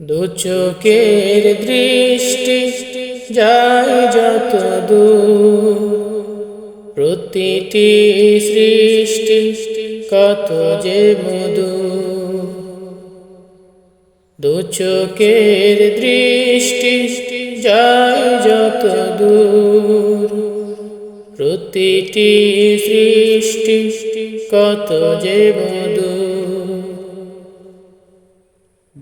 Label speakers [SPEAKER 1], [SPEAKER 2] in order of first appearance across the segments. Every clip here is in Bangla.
[SPEAKER 1] দু চোখের দৃষ্টি যায় যত দূর। প্রতিটি সৃষ্টি কত যে মধু দু চোখের দৃষ্টি যায় যত দূর। প্রতিটি সৃষ্টি কত যে মধু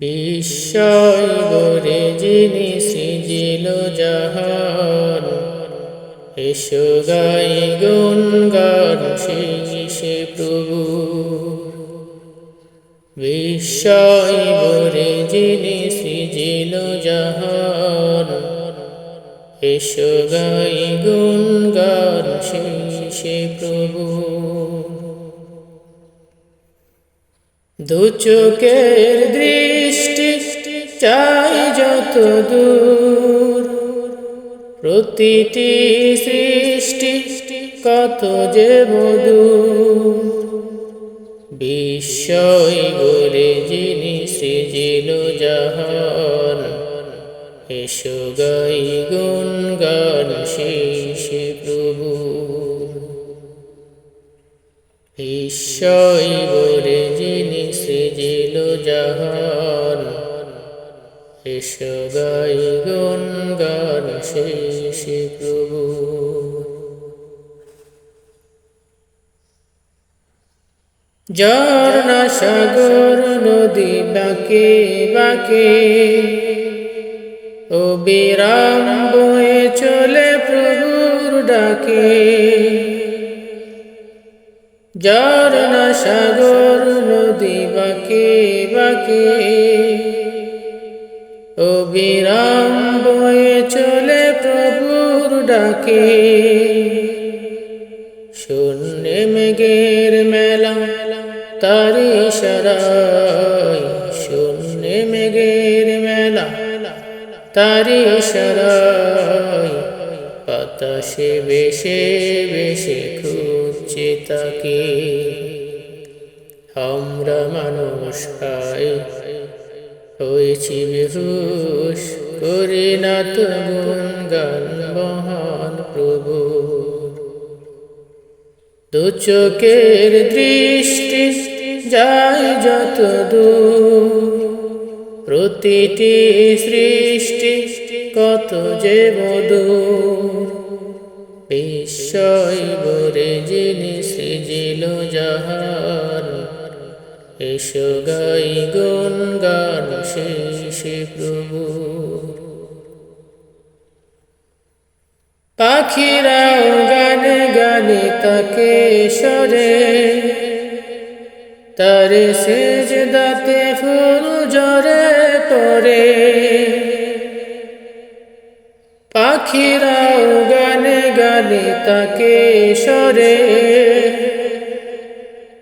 [SPEAKER 1] বিস্ময় গরে যিনি সৃজিল জাহান। এসো গাই গুণ গান প্রভু। বিস্ময় গরে যিনি সৃজিল জাহান। এসো গাই গুণ গান প্রভু। দু চোখের দৃষ্টি চাই যত দূর প্রতিটি সৃষ্টি কত যে মধু বিস্ময় বলে যিনি সৃজিল জাহান। এসো গাই গুণ গান শেষে প্রভু। ঈশ্বই বলে যিনি সৃজিল জাহান। এসো গাই গুণ গান শেষে প্রভু। ঝর্ণা সাগর নদী বাঁকে বাঁকে ও বিরাম বয়ে চলে প্রভুর ডাকে। ঝর্ণা সাগর নদী বাঁকে বাঁকে ও বিরাম বয়ে চলে প্রভুর ডাকে। শূন্য মেঘের মেলা তারি সরাই শূন্য মেঘের মেলা তারি সরাই বাতাসে বেশে বেশে খুঁজছে তাকে। আমরা মানুষ খাই হয়েছি বেহুশ করি না তো গান মহান প্রভু। দু চোখের দৃষ্টি যায় যত দূর, প্রতিটি সৃষ্টি কত যে মধুর। বিস্ময় বরে যিনি সৃজিল জাহান এসো গাই গুণ গান শেষে প্রভু। পাখিরাও গানে গানে তাকে সরে তারে সেজ দাতে ফুল জরে পড়ে। পাখিরাও গানে গানে তাকে সরে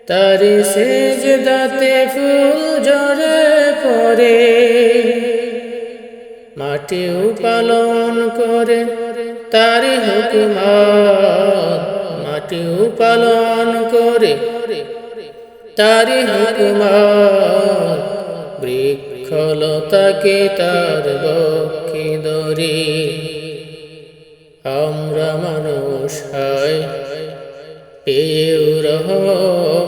[SPEAKER 1] তারে সেজ দাতে ফুল জরে পড়ে। মাটি পালন করে তারি হুকুমাত মাটিও পালন করে তারি হুকুমাত বৃক্ষলতাকে তার বক্ষে ধরে। আমরা মানুষ হয় পেয়েও রহম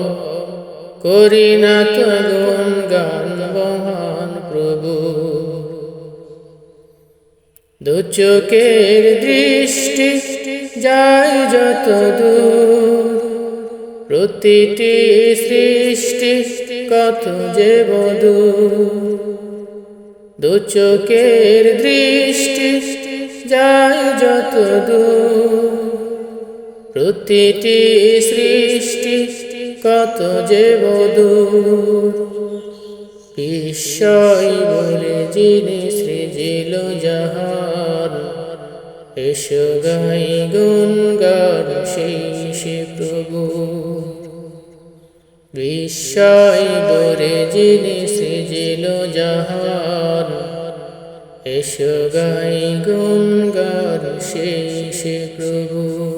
[SPEAKER 1] করি না গান মহান প্রভু। দু চোখের দৃষ্টি যায় যত দূর, প্রতিটি সৃষ্টি কত যে বধু দু চোখের দৃষ্টি যায় যত দূর, প্রতিটি সৃষ্টি কত যে বধূর বিস্ময় বলে যিনি সৃজিল জাহান এসো গাই গুণ গান শেষে প্রভু। বিস্ময় বলে যিনি সৃজিল জাহান এসো গাই গুণ গান শেষে প্রভু।